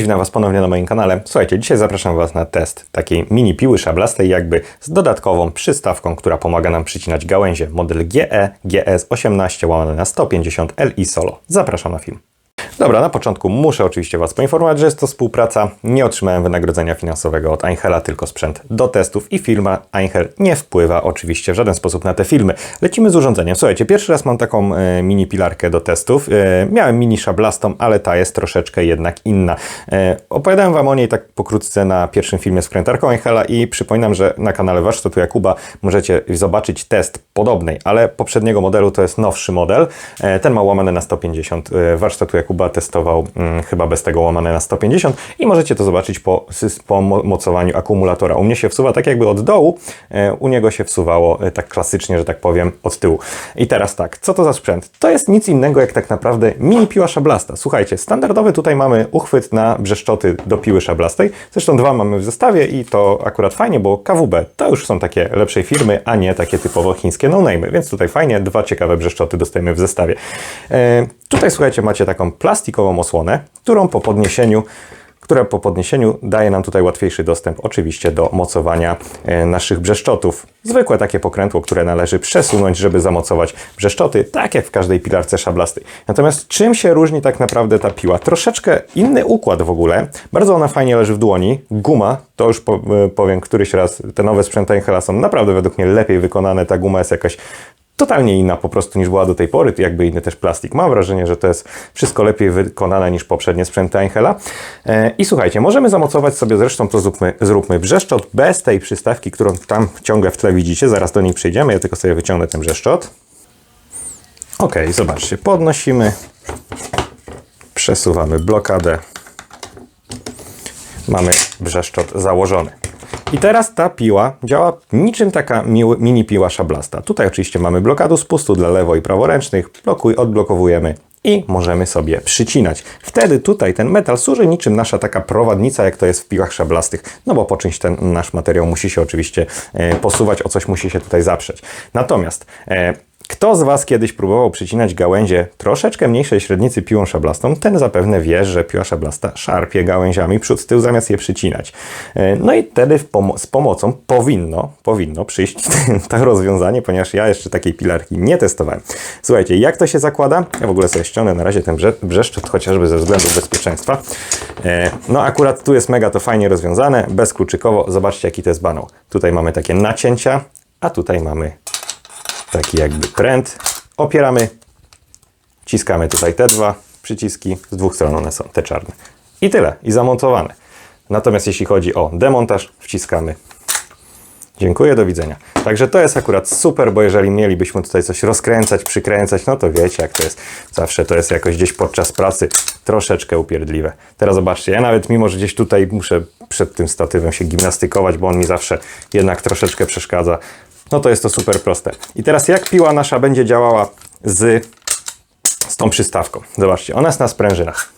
Witam Was ponownie na moim kanale. Słuchajcie, dzisiaj zapraszam Was na test takiej mini piły szablastej, jakby z dodatkową przystawką, która pomaga nam przycinać gałęzie. Model GE GS 18 łamane na 150 Li Solo. Zapraszam na film. Dobra, na początku muszę oczywiście Was poinformować, że jest to współpraca. Nie otrzymałem wynagrodzenia finansowego od Einhela, tylko sprzęt do testów i firma Einhel nie wpływa oczywiście w żaden sposób na te filmy. Lecimy z urządzeniem. Słuchajcie, pierwszy raz mam taką e, mini pilarkę do testów. E, miałem mini szablastą, ale ta jest troszeczkę jednak inna. E, opowiadałem Wam o niej tak pokrótce na pierwszym filmie z krętarką Einhela i przypominam, że na kanale Warsztatu Jakuba możecie zobaczyć test podobnej, ale poprzedniego modelu to jest nowszy model. E, ten ma łamane na 150. E, warsztatu Jakuba testował mm, chyba bez tego łamane na 150 i możecie to zobaczyć po, po mo- mocowaniu akumulatora. U mnie się wsuwa tak jakby od dołu, e, u niego się wsuwało e, tak klasycznie, że tak powiem, od tyłu. I teraz tak, co to za sprzęt? To jest nic innego jak tak naprawdę mini piła szablasta. Słuchajcie, standardowy tutaj mamy uchwyt na brzeszczoty do piły szablastej. Zresztą dwa mamy w zestawie i to akurat fajnie, bo KWB to już są takie lepszej firmy, a nie takie typowo chińskie no-name'y, więc tutaj fajnie, dwa ciekawe brzeszczoty dostajemy w zestawie. E, tutaj słuchajcie, macie taką plastikową osłonę, którą po podniesieniu która po podniesieniu daje nam tutaj łatwiejszy dostęp oczywiście do mocowania e, naszych brzeszczotów. Zwykłe takie pokrętło, które należy przesunąć, żeby zamocować brzeszczoty, tak jak w każdej pilarce szablastej. Natomiast czym się różni tak naprawdę ta piła? Troszeczkę inny układ w ogóle. Bardzo ona fajnie leży w dłoni. Guma, to już e, powiem któryś raz, te nowe sprzęty Einhela są naprawdę według mnie lepiej wykonane. Ta guma jest jakaś totalnie inna po prostu niż była do tej pory, jakby inny też plastik. Mam wrażenie, że to jest wszystko lepiej wykonane niż poprzednie sprzęty Einhela. E, I słuchajcie, możemy zamocować sobie, zresztą to zróbmy, zróbmy brzeszczot bez tej przystawki, którą tam ciągle w tle widzicie, zaraz do niej przejdziemy, ja tylko sobie wyciągnę ten brzeszczot. Ok, zobaczcie, podnosimy, przesuwamy blokadę, mamy brzeszczot założony. I teraz ta piła działa niczym taka mini piła szablasta. Tutaj oczywiście mamy blokadę spustu dla lewo i praworęcznych, blokuj, odblokowujemy i możemy sobie przycinać. Wtedy tutaj ten metal służy niczym nasza taka prowadnica, jak to jest w piłach szablastych, no bo po czymś ten nasz materiał musi się oczywiście e, posuwać, o coś musi się tutaj zaprzeć. Natomiast e, kto z Was kiedyś próbował przycinać gałęzie troszeczkę mniejszej średnicy piłą szablastą, ten zapewne wie, że piła szablasta szarpie gałęziami przód tył zamiast je przycinać. E, No i wtedy z pomocą powinno, powinno przyjść to rozwiązanie, ponieważ ja jeszcze takiej pilarki nie testowałem. Słuchajcie, jak to się zakłada? Ja w ogóle sobie ściągnę na razie ten brze- brzeszczot, chociażby ze względu bezpieczeństwa. E, No akurat tu jest mega to fajnie rozwiązane, bezkluczykowo. Zobaczcie jaki to jest banał. Tutaj mamy takie nacięcia, a tutaj mamy taki jakby pręt. Opieramy, wciskamy tutaj te dwa przyciski, z dwóch stron one są, te czarne. I tyle, i zamontowane. Natomiast jeśli chodzi o demontaż, wciskamy. Dziękuję, do widzenia. Także to jest akurat super, bo jeżeli mielibyśmy tutaj coś rozkręcać, przykręcać, no to wiecie jak to jest. Zawsze to jest jakoś gdzieś podczas pracy troszeczkę upierdliwe. Teraz zobaczcie, ja nawet mimo, że gdzieś tutaj muszę przed tym statywem się gimnastykować, bo on mi zawsze jednak troszeczkę przeszkadza, no to jest to super proste. I teraz jak piła nasza będzie działała z, z tą przystawką? Zobaczcie, ona jest na sprężynach.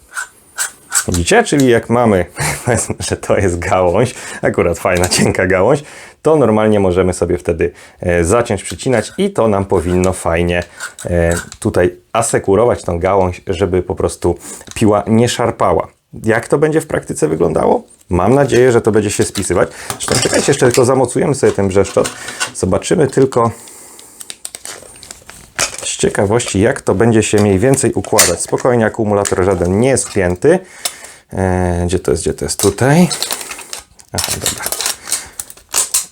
Widzicie? Czyli jak mamy, że to jest gałąź, akurat fajna, cienka gałąź, to normalnie możemy sobie wtedy e, zaciąć, przycinać i to nam powinno fajnie e, tutaj asekurować tą gałąź, żeby po prostu piła nie szarpała. Jak to będzie w praktyce wyglądało? Mam nadzieję, że to będzie się spisywać. Zresztą czekajcie, jeszcze tylko zamocujemy sobie ten brzeszczot. Zobaczymy tylko z ciekawości, jak to będzie się mniej więcej układać. Spokojnie, akumulator żaden nie jest wpięty. Eee, gdzie to jest, gdzie to jest? Tutaj. Aha, dobra.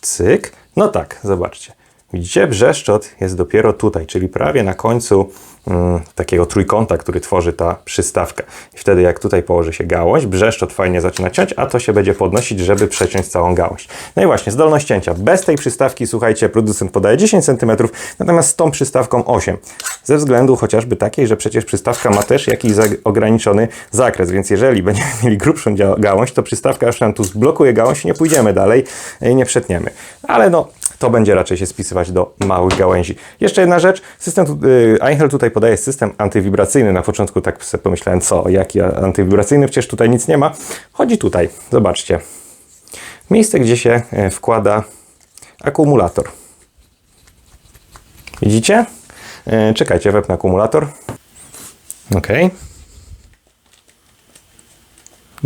Cyk. No tak, zobaczcie. Widzicie, brzeszczot jest dopiero tutaj, czyli prawie na końcu mm, takiego trójkąta, który tworzy ta przystawka. I wtedy jak tutaj położy się gałąź, brzeszczot fajnie zaczyna ciąć, a to się będzie podnosić, żeby przeciąć całą gałąź. No i właśnie, zdolność cięcia. Bez tej przystawki, słuchajcie, producent podaje 10 cm, natomiast z tą przystawką 8. Ze względu chociażby takiej, że przecież przystawka ma też jakiś ograniczony zakres, więc jeżeli będziemy mieli grubszą gałąź, to przystawka już nam tu zblokuje gałąź i nie pójdziemy dalej, i nie przetniemy. Ale no, to będzie raczej się spisywać do małych gałęzi. Jeszcze jedna rzecz, system, y, Einhell tutaj podaje system antywibracyjny. Na początku tak sobie pomyślałem, co, jaki antywibracyjny, przecież tutaj nic nie ma. Chodzi tutaj, zobaczcie. Miejsce, gdzie się e, wkłada akumulator. Widzicie? E, Czekajcie, wepnę akumulator. Ok.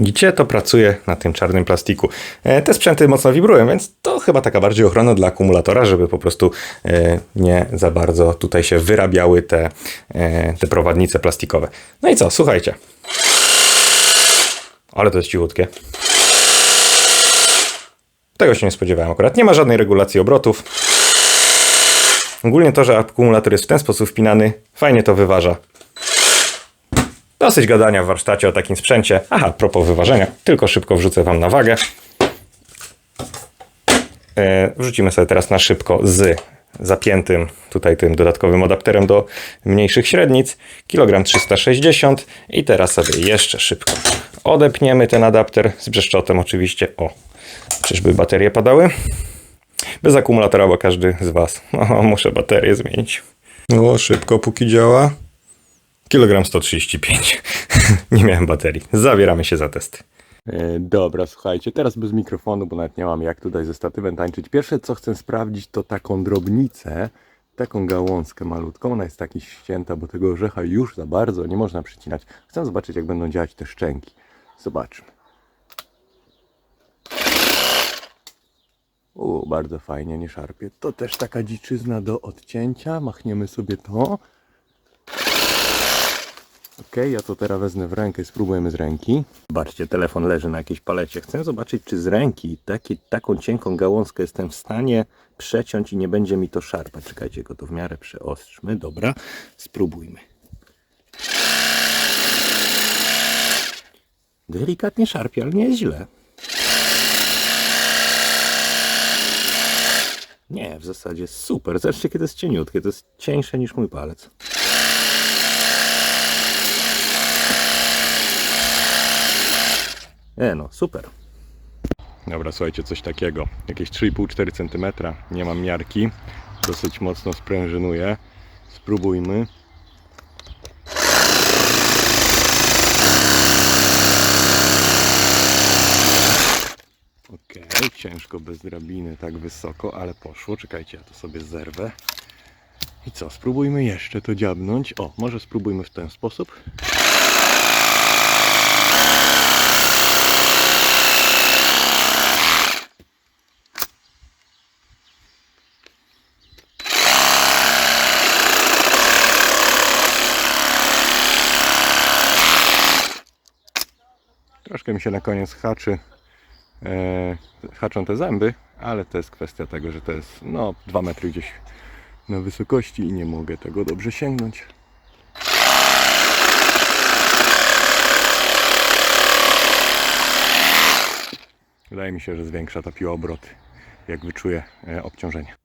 Widzicie, to pracuje na tym czarnym plastiku. E, Te sprzęty mocno wibrują, więc to chyba taka bardziej ochrona dla akumulatora, żeby po prostu e, nie za bardzo tutaj się wyrabiały te, e, te prowadnice plastikowe. No i co, słuchajcie. Ale to jest cichutkie. Tego się nie spodziewałem akurat. Nie ma żadnej regulacji obrotów. Ogólnie to, że akumulator jest w ten sposób wpinany, fajnie to wyważa. Dosyć gadania w warsztacie o takim sprzęcie. Aha, propos wyważenia, tylko szybko wrzucę Wam na wagę. E, wrzucimy sobie teraz na szybko z zapiętym tutaj tym dodatkowym adapterem do mniejszych średnic. Kilogram 360 i teraz sobie jeszcze szybko odepniemy ten adapter z brzeszczotem oczywiście. O, czyżby baterie padały? Bez akumulatora, bo każdy z Was. O, muszę baterię zmienić. O, szybko póki działa. Kilogram 135. nie miałem baterii. Zabieramy się za test. E, Dobra, słuchajcie, teraz bez mikrofonu, bo nawet nie mam jak tutaj ze statywem tańczyć. Pierwsze co chcę sprawdzić to taką drobnicę, taką gałązkę malutką. Ona jest taki ścięta, bo tego orzecha już za bardzo nie można przycinać. Chcę zobaczyć jak będą działać te szczęki. Zobaczmy. U, bardzo fajnie, nie szarpie. To też taka dziczyzna do odcięcia. Machniemy sobie to. Ok, ja to teraz wezmę w rękę i spróbujemy z ręki. Zobaczcie, telefon leży na jakiejś palecie. Chcę zobaczyć, czy z ręki taki, taką cienką gałązkę jestem w stanie przeciąć i nie będzie mi to szarpać. Czekajcie, go to w miarę przeostrzmy. Dobra, spróbujmy. Delikatnie szarpie, ale nie jest źle. Nie, w zasadzie super. Zobaczcie, kiedy jest cieniutkie. To jest cieńsze niż mój palec. E no, super. Dobra, słuchajcie, coś takiego. Jakieś 3,5-4 cm. Nie mam miarki. Dosyć mocno sprężynuję. Spróbujmy. Okej, ciężko bez drabiny tak wysoko, ale poszło. Czekajcie, ja to sobie zerwę. I co, spróbujmy jeszcze to dziabnąć. O, może spróbujmy w ten sposób. Troszkę mi się na koniec haczy, e, haczą te zęby, ale to jest kwestia tego, że to jest no 2 metry gdzieś na wysokości i nie mogę tego dobrze sięgnąć. Wydaje mi się, że zwiększa ta piła obroty, jak wyczuję e, obciążenie.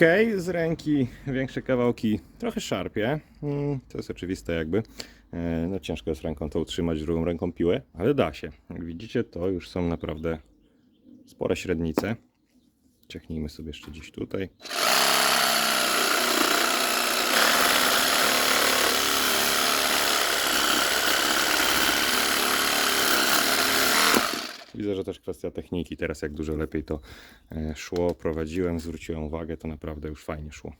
Ok, z ręki większe kawałki trochę szarpie. Mm, To jest oczywiste jakby. E, No ciężko jest ręką to utrzymać, drugą ręką piłę, ale da się. Jak widzicie, to już są naprawdę spore średnice. Ciechnijmy sobie jeszcze gdzieś tutaj. Widzę, że też kwestia techniki. Teraz jak dużo lepiej to e, szło, prowadziłem, zwróciłem uwagę, to naprawdę już fajnie szło.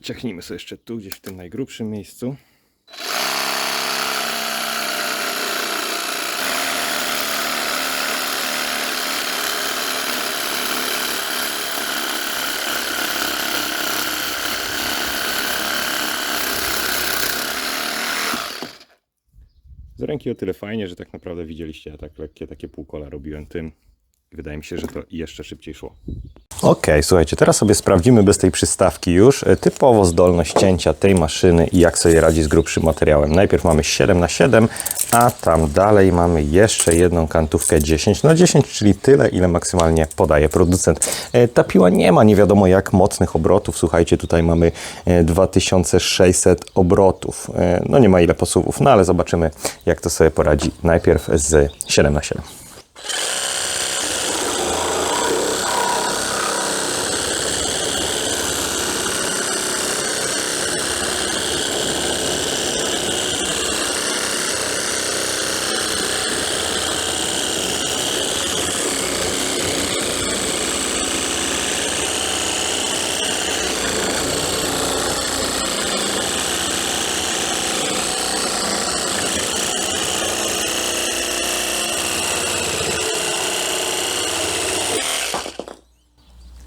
Ciechnijmy sobie jeszcze tu, gdzieś w tym najgrubszym miejscu. Z ręki o tyle fajnie, że tak naprawdę widzieliście, ja tak lekkie takie półkola robiłem tym. Wydaje mi się, że to jeszcze szybciej szło. Okej, słuchajcie, teraz sobie sprawdzimy bez tej przystawki już e, typowo zdolność cięcia tej maszyny i jak sobie radzi z grubszym materiałem. Najpierw mamy 7 na 7 a tam dalej mamy jeszcze jedną kantówkę 10 na 10 czyli tyle, ile maksymalnie podaje producent. E, Ta piła nie ma nie wiadomo jak mocnych obrotów. Słuchajcie, tutaj mamy e, 2600 obrotów. E, No nie ma ile posuwów, no ale zobaczymy, jak to sobie poradzi najpierw z 7 na 7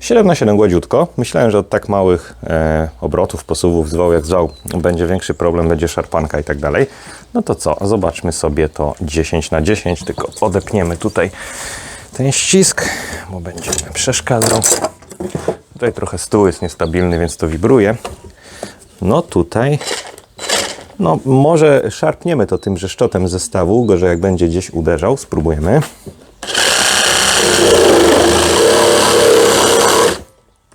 7 na 7 gładziutko. Myślałem, że od tak małych e, obrotów, posuwów, zwał jak zwał, będzie większy problem, będzie szarpanka i tak dalej. No to co? Zobaczmy sobie to 10 na 10, tylko odepniemy tutaj ten ścisk, bo będzie przeszkadzał. Tutaj trochę stół jest niestabilny, więc to wibruje. No tutaj no, może szarpniemy to tym rzeszczotem zestawu, gorzej jak będzie gdzieś uderzał. Spróbujemy.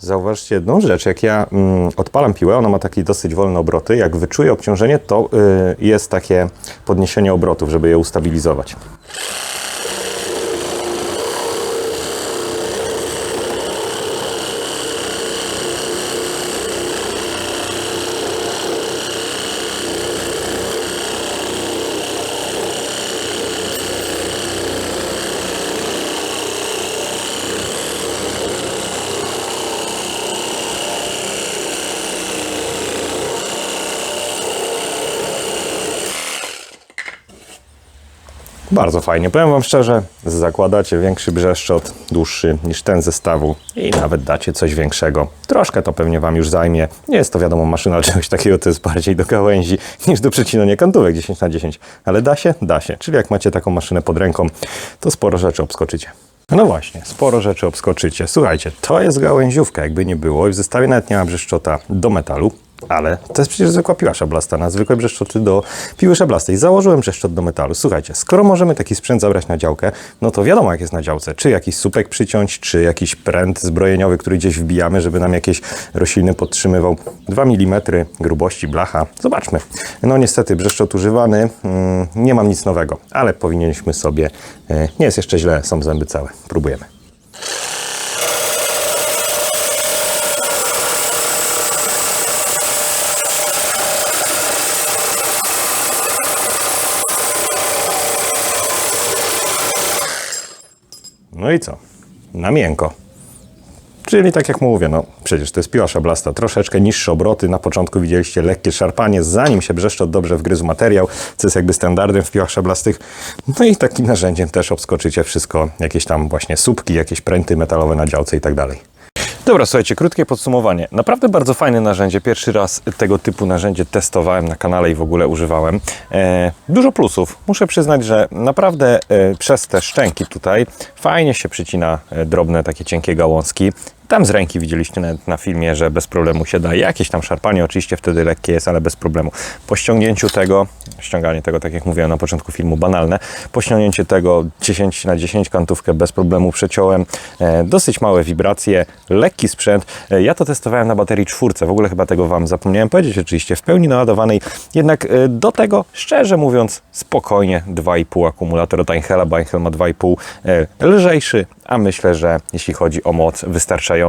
Zauważcie jedną rzecz, jak ja mm, odpalam piłę, ona ma takie dosyć wolne obroty, jak wyczuję obciążenie, to y, jest takie podniesienie obrotów, żeby je ustabilizować. Bardzo fajnie. Powiem Wam szczerze, zakładacie większy brzeszczot, dłuższy niż ten zestawu i nawet dacie coś większego. Troszkę to pewnie Wam już zajmie. Nie jest to wiadomo maszyna czegoś takiego, to jest bardziej do gałęzi niż do przecinania kantówek 10 na 10 Ale da się? Da się. Czyli jak macie taką maszynę pod ręką, to sporo rzeczy obskoczycie. No właśnie, sporo rzeczy obskoczycie. Słuchajcie, to jest gałęziówka, jakby nie było. I w zestawie nawet nie ma brzeszczota do metalu. Ale to jest przecież zwykła piła szablasta, zwykłe brzeszczoty do piły szablastej. Założyłem brzeszczot do metalu. Słuchajcie, skoro możemy taki sprzęt zabrać na działkę, no to wiadomo jak jest na działce. Czy jakiś supek przyciąć, czy jakiś pręt zbrojeniowy, który gdzieś wbijamy, żeby nam jakieś rośliny podtrzymywał. 2 mm grubości blacha. Zobaczmy. No niestety brzeszczot używany, mm, nie mam nic nowego, ale powinniśmy sobie... e, Nie jest jeszcze źle, są zęby całe. Próbujemy. No i co? Na miękko. Czyli tak jak mówię, no przecież to jest piła szablasta, troszeczkę niższe obroty. Na początku widzieliście lekkie szarpanie, zanim się brzeszczot dobrze wgryzł materiał, co jest jakby standardem w piłach szablastych. No i takim narzędziem też obskoczycie wszystko, jakieś tam właśnie słupki, jakieś pręty metalowe na działce i tak dalej. Dobra, słuchajcie, krótkie podsumowanie. Naprawdę bardzo fajne narzędzie. Pierwszy raz tego typu narzędzie testowałem na kanale i w ogóle używałem. E, dużo plusów. Muszę przyznać, że naprawdę e, przez te szczęki tutaj fajnie się przycina e, drobne, takie cienkie gałązki. Tam z ręki widzieliście nawet na filmie, że bez problemu się da. Jakieś tam szarpanie oczywiście wtedy lekkie jest, ale bez problemu. Po ściągnięciu tego, ściąganie tego, tak jak mówiłem na początku filmu, banalne. Po ściągnięciu tego 10 na 10 kantówkę bez problemu przeciąłem. E, dosyć małe wibracje, lekki sprzęt. E, ja to testowałem na baterii czwórce. W ogóle chyba tego Wam zapomniałem powiedzieć oczywiście. W pełni naładowanej. Jednak e, do tego, szczerze mówiąc, spokojnie 2,5 akumulator od Einhela, bo Einhel ma 2,5 e, lżejszy, a myślę, że jeśli chodzi o moc wystarczający.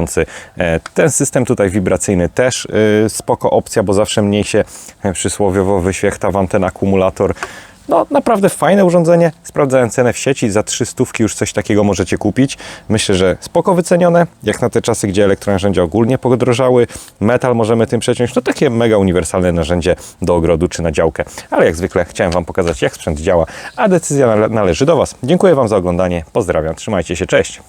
E, Ten system tutaj wibracyjny też e, spoko opcja, bo zawsze mniej się e, przysłowiowo wyświechta Wam ten akumulator. No, naprawdę fajne urządzenie. Sprawdzałem cenę w sieci. Za 300 już coś takiego możecie kupić. Myślę, że spoko wycenione. Jak na te czasy, gdzie elektronarzędzia ogólnie podrożały. Metal możemy tym przeciąć. No takie mega uniwersalne narzędzie do ogrodu czy na działkę. Ale jak zwykle chciałem Wam pokazać, jak sprzęt działa, a decyzja nale- należy do Was. Dziękuję Wam za oglądanie. Pozdrawiam. Trzymajcie się. Cześć.